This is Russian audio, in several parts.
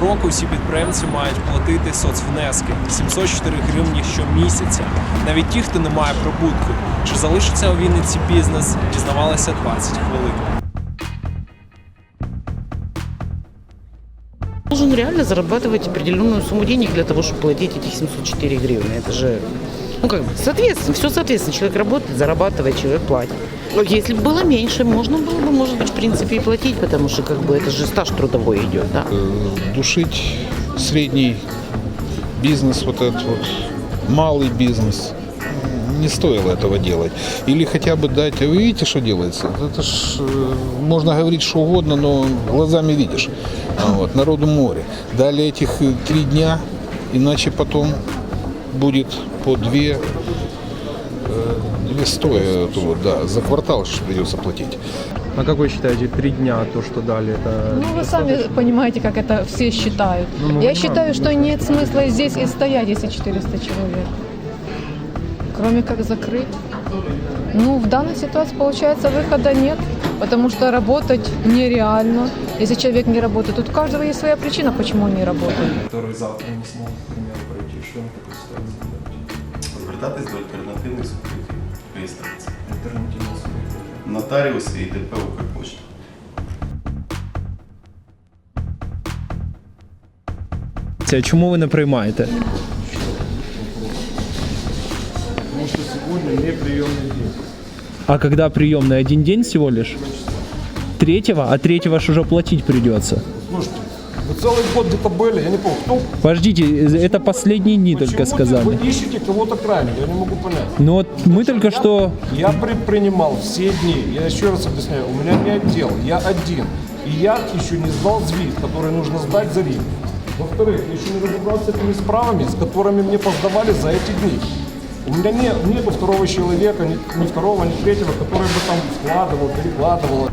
року всі підприємці мають платити соцвнески 704 гривні щомісяця. Навіть ті, хто не має прибутку. Чи залишиться у Вінниці бізнес, дізнавалися 20 хвилин. Должен реально зарабатывать определенную сумму денег для того, чтобы платить эти 704 гривны. Это же, ну как бы, соответственно, все соответственно. Человек работает, зарабатывает, человек платит. Но Если бы было меньше, можно было бы, может быть, в принципе, и платить, потому что как бы это же стаж трудовой идет, да. душить средний бизнес, вот этот вот малый бизнес. Не стоило этого делать. Или хотя бы дать, вы видите, что делается? Это ж, э, можно говорить что угодно, но глазами видишь. А Вот, народу море. Дали этих э, три дня, иначе потом будет по две, э, две стоя, это вот, да, за квартал придется платить. А как вы считаете, три дня то, что дали, это... Ну, вы сами понимаете, как это все считают. Ну, Я понимаем, считаю, что да. нет смысла здесь и стоять, если 400 человек. Кроме как закрыть. Ну, в данной ситуации, получается, выхода нет, потому что работать нереально. Если человек не работает, тут у каждого есть своя причина, почему он не работает. Который завтра не смог, к примеру, пройти. Що на таку ситуацію робити? звертатись до альтернативних суб'єктів реєстрації. Альтернативна собі. Нотаріуси і ДП Укрпошта. Це чому ви не приймаєте? А когда приемный? Один день всего лишь? Третьего? А третьего ж уже платить придется. Слушайте, вы целый год где-то были, я не помню, кто, Подождите, это последние дни только почему сказали. вы ищете кого-то крайне, я не могу понять. Ну вот мы только что... Я предпринимал все дни, я еще раз объясняю, у меня не отдел, я один. И я еще не сдал ЗВИД, который нужно сдать за Рим. Во-вторых, я еще не разобрался с этими справами, с которыми мне поздавали за эти дни. У меня не, нету второго человека, ни, ни второго, ни третьего, который бы там вкладывал, перекладывал.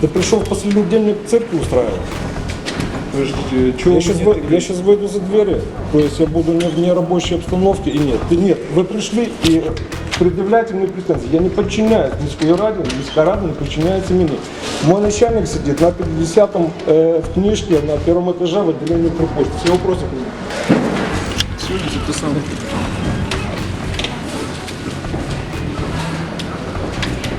Ты пришел в последний день мне церкви устраивать? Я сейчас, я сейчас выйду за двери, то есть я буду не в нерабочей обстановке и нет. Ты нет, вы пришли и предъявляете мне претензии. Я не подчиняюсь низкой раде, низкая рада не подчиняется мне. Мой начальник сидит на 50-м э, в книжке на первом этаже в отделении Укрпочты. Все вопросы к нему люди, что ты сам.